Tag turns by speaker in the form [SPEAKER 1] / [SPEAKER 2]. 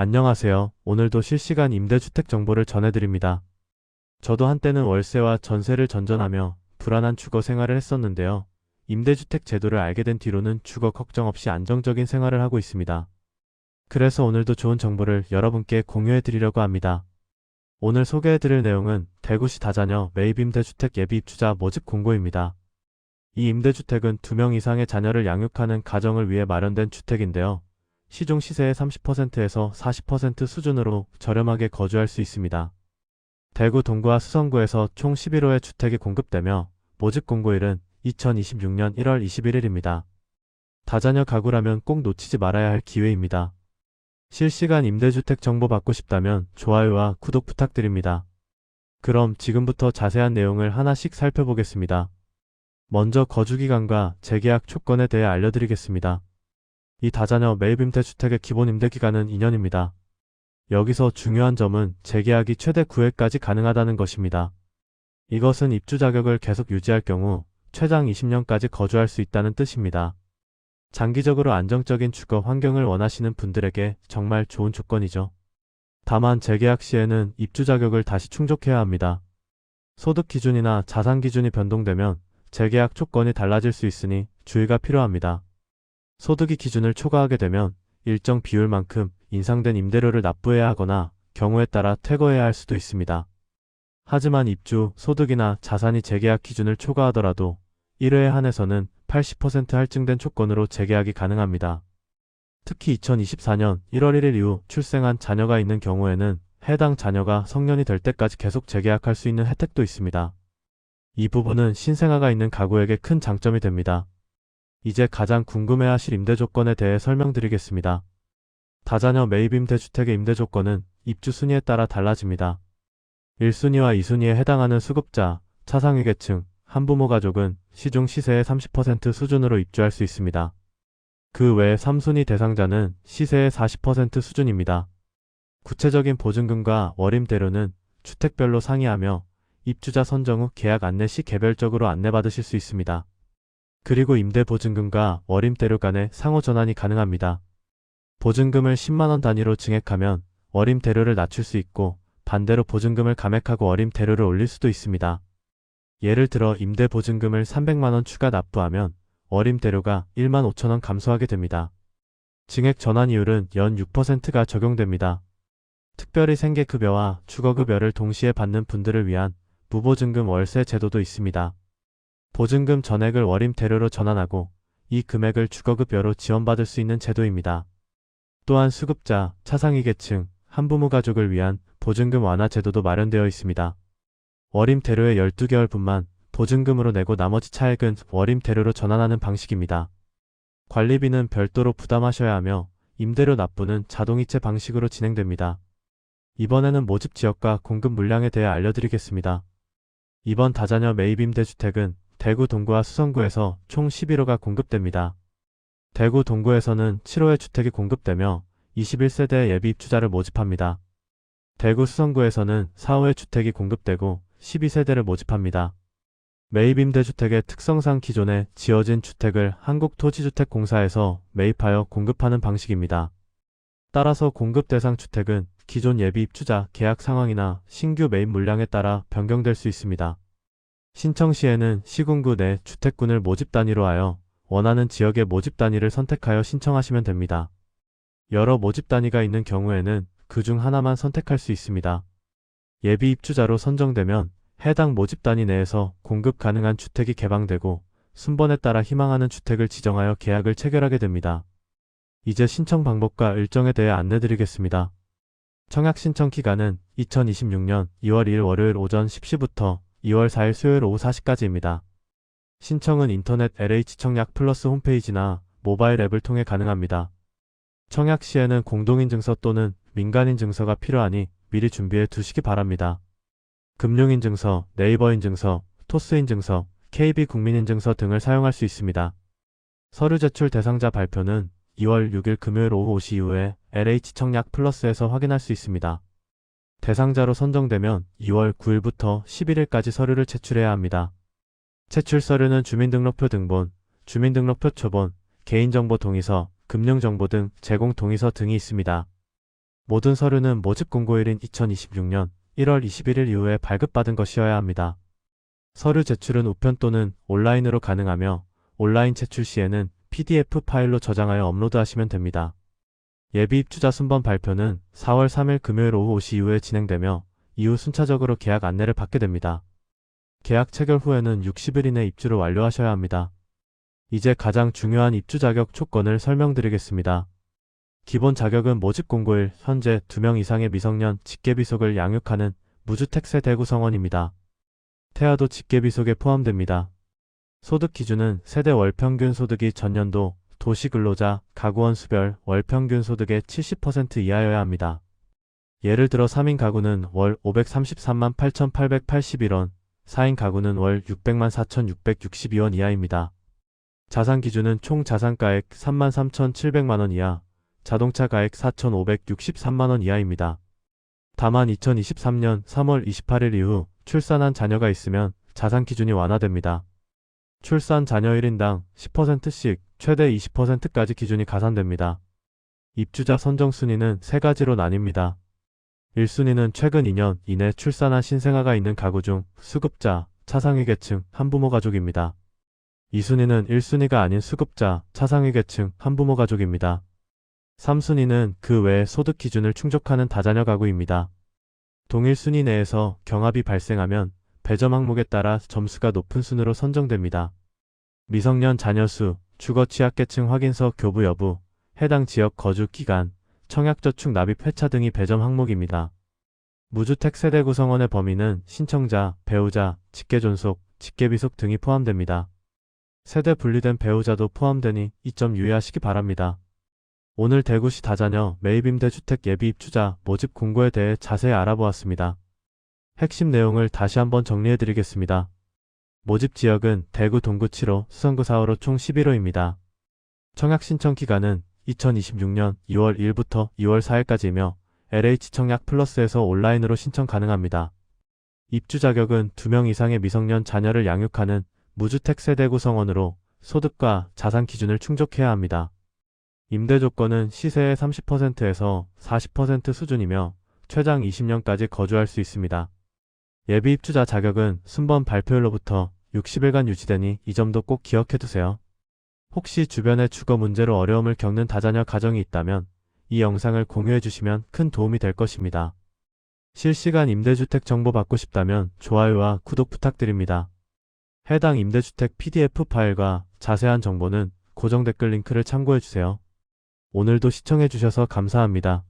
[SPEAKER 1] 안녕하세요. 오늘도 실시간 임대주택 정보를 전해드립니다. 저도 한때는 월세와 전세를 전전하며 불안한 주거 생활을 했었는데요. 임대주택 제도를 알게 된 뒤로는 주거 걱정 없이 안정적인 생활을 하고 있습니다. 그래서 오늘도 좋은 정보를 여러분께 공유해 드리려고 합니다. 오늘 소개해 드릴 내용은 대구시 다자녀 매입 임대주택 예비 입주자 모집 공고입니다. 이 임대주택은 2명 이상의 자녀를 양육하는 가정을 위해 마련된 주택인데요. 시중 시세의 30%에서 40% 수준으로 저렴하게 거주할 수 있습니다. 대구 동구와 수성구에서 총 11호의 주택이 공급되며 모집 공고일은 2026년 1월 21일입니다. 다자녀 가구라면 꼭 놓치지 말아야 할 기회입니다. 실시간 임대주택 정보 받고 싶다면 좋아요와 구독 부탁드립니다. 그럼 지금부터 자세한 내용을 하나씩 살펴보겠습니다. 먼저 거주기간과 재계약 조건에 대해 알려드리겠습니다. 이 다자녀 매입 임대 주택의 기본 임대기간은 2년입니다. 여기서 중요한 점은 재계약이 최대 9회까지 가능하다는 것입니다. 이것은 입주 자격을 계속 유지할 경우 최장 20년까지 거주할 수 있다는 뜻입니다. 장기적으로 안정적인 주거 환경을 원하시는 분들에게 정말 좋은 조건이죠. 다만 재계약 시에는 입주 자격을 다시 충족해야 합니다. 소득 기준이나 자산 기준이 변동되면 재계약 조건이 달라질 수 있으니 주의가 필요합니다. 소득이 기준을 초과하게 되면 일정 비율만큼 인상된 임대료를 납부해야 하거나 경우에 따라 퇴거해야 할 수도 있습니다. 하지만 입주, 소득이나 자산이 재계약 기준을 초과하더라도 1회에 한해서는 80% 할증된 조건으로 재계약이 가능합니다. 특히 2024년 1월 1일 이후 출생한 자녀가 있는 경우에는 해당 자녀가 성년이 될 때까지 계속 재계약할 수 있는 혜택도 있습니다. 이 부분은 신생아가 있는 가구에게 큰 장점이 됩니다. 이제 가장 궁금해하실 임대 조건에 대해 설명드리겠습니다. 다자녀 매입 임대주택의 임대 조건은 입주 순위에 따라 달라집니다. 1순위와 2순위에 해당하는 수급자, 차상위 계층, 한부모 가족은 시중 시세의 30% 수준으로 입주할 수 있습니다. 그 외 3순위 대상자는 시세의 40% 수준입니다. 구체적인 보증금과 월임 대료는 주택별로 상이하며 입주자 선정 후 계약 안내 시 개별적으로 안내받으실 수 있습니다. 그리고 임대보증금과 월임대료 간의 상호 전환이 가능합니다. 보증금을 10만원 단위로 증액하면 월임대료를 낮출 수 있고 반대로 보증금을 감액하고 월임대료를 올릴 수도 있습니다. 예를 들어 임대보증금을 300만원 추가 납부하면 월임대료가 1만 5천원 감소하게 됩니다. 증액 전환 이율은 연 6%가 적용됩니다. 특별히 생계급여와 주거급여를 동시에 받는 분들을 위한 무보증금 월세 제도도 있습니다. 보증금 전액을 월임대료로 전환하고 이 금액을 주거급여로 지원받을 수 있는 제도입니다. 또한 수급자, 차상위 계층, 한부모 가족을 위한 보증금 완화 제도도 마련되어 있습니다. 월임대료의 12개월분만 보증금으로 내고 나머지 차액은 월임대료로 전환하는 방식입니다. 관리비는 별도로 부담하셔야 하며 임대료 납부는 자동이체 방식으로 진행됩니다. 이번에는 모집 지역과 공급 물량에 대해 알려드리겠습니다. 이번 다자녀 매입 임대주택은 대구 동구와 수성구에서 총 11호가 공급됩니다. 대구 동구에서는 7호의 주택이 공급되며 21세대 예비 입주자를 모집합니다. 대구 수성구에서는 4호의 주택이 공급되고 12세대를 모집합니다. 매입 임대주택의 특성상 기존에 지어진 주택을 한국토지주택공사에서 매입하여 공급하는 방식입니다. 따라서 공급 대상 주택은 기존 예비 입주자 계약 상황이나 신규 매입 물량에 따라 변경될 수 있습니다. 신청 시에는 시군구 내 주택군을 모집 단위로 하여 원하는 지역의 모집 단위를 선택하여 신청하시면 됩니다. 여러 모집 단위가 있는 경우에는 그 중 하나만 선택할 수 있습니다. 예비 입주자로 선정되면 해당 모집 단위 내에서 공급 가능한 주택이 개방되고 순번에 따라 희망하는 주택을 지정하여 계약을 체결하게 됩니다. 이제 신청 방법과 일정에 대해 안내드리겠습니다. 청약 신청 기간은 2026년 2월 2일 월요일 오전 10시부터 2월 4일 수요일 오후 4시까지입니다. 신청은 인터넷 LH 청약 플러스 홈페이지나 모바일 앱을 통해 가능합니다. 청약 시에는 공동인증서 또는 민간인증서가 필요하니 미리 준비해 두시기 바랍니다. 금융인증서, 네이버인증서, 토스인증서, KB국민인증서 등을 사용할 수 있습니다. 서류 제출 대상자 발표는 2월 6일 금요일 오후 5시 이후에 LH 청약 플러스에서 확인할 수 있습니다. 대상자로 선정되면 2월 9일부터 11일까지 서류를 제출해야 합니다. 제출 서류는 주민등록표 등본, 주민등록표 초본, 개인정보 동의서, 금융정보 등 제공 동의서 등이 있습니다. 모든 서류는 모집 공고일인 2026년 1월 21일 이후에 발급받은 것이어야 합니다. 서류 제출은 우편 또는 온라인으로 가능하며 온라인 제출 시에는 PDF 파일로 저장하여 업로드하시면 됩니다. 예비 입주자 순번 발표는 4월 3일 금요일 오후 5시 이후에 진행되며 이후 순차적으로 계약 안내를 받게 됩니다. 계약 체결 후에는 60일 이내 입주를 완료하셔야 합니다. 이제 가장 중요한 입주 자격 조건을 설명드리겠습니다. 기본 자격은 모집 공고일 현재 2명 이상의 미성년 직계비속을 양육하는 무주택 세 대 구성원입니다. 태아도 직계비속에 포함됩니다. 소득 기준은 세대 월 평균 소득이 전년도 도시 근로자, 가구원 수별 월 평균 소득의 70% 이하여야 합니다. 예를 들어 3인 가구는 월 533만 8,881원, 4인 가구는 월 600만 4,662원 이하입니다. 자산 기준은 총 자산가액 3만 3,700만원 이하, 자동차 가액 4,563만원 이하입니다. 다만 2023년 3월 28일 이후 출산한 자녀가 있으면 자산 기준이 완화됩니다. 출산 자녀 1인당 10%씩 최대 20%까지 기준이 가산됩니다. 입주자 선정 순위는 세 가지로 나뉩니다. 1순위는 최근 2년 이내 출산한 신생아가 있는 가구 중 수급자, 차상위 계층, 한부모 가족입니다. 2순위는 1순위가 아닌 수급자, 차상위 계층, 한부모 가족입니다. 3순위는 그외 소득 기준을 충족하는 다자녀 가구입니다. 동일 순위 내에서 경합이 발생하면 배점 항목에 따라 점수가 높은 순으로 선정됩니다. 미성년 자녀 수, 주거 취약계층 확인서 교부 여부, 해당 지역 거주 기간, 청약저축 납입 회차 등이 배점 항목입니다. 무주택 세대 구성원의 범위는 신청자, 배우자, 직계존속, 직계비속 등이 포함됩니다. 세대 분리된 배우자도 포함되니 이 점 유의하시기 바랍니다. 오늘 대구시 다자녀 매입임대주택 예비 입주자 모집 공고에 대해 자세히 알아보았습니다. 핵심 내용을 다시 한번 정리해 드리겠습니다. 모집 지역은 대구 동구 7호, 수성구 4호로 총 11호입니다. 청약 신청 기간은 2026년 2월 1일부터 2월 4일까지이며 LH 청약 플러스에서 온라인으로 신청 가능합니다. 입주 자격은 2명 이상의 미성년 자녀를 양육하는 무주택 세대 구성원으로 소득과 자산 기준을 충족해야 합니다. 임대 조건은 시세의 30%에서 40% 수준이며 최장 20년까지 거주할 수 있습니다. 예비 입주자 자격은 순번 발표일로부터 60일간 유지되니 이 점도 꼭 기억해 두세요. 혹시 주변에 주거 문제로 어려움을 겪는 다자녀 가정이 있다면 이 영상을 공유해 주시면 큰 도움이 될 것입니다. 실시간 임대주택 정보 받고 싶다면 좋아요와 구독 부탁드립니다. 해당 임대주택 PDF 파일과 자세한 정보는 고정 댓글 링크를 참고해 주세요. 오늘도 시청해 주셔서 감사합니다.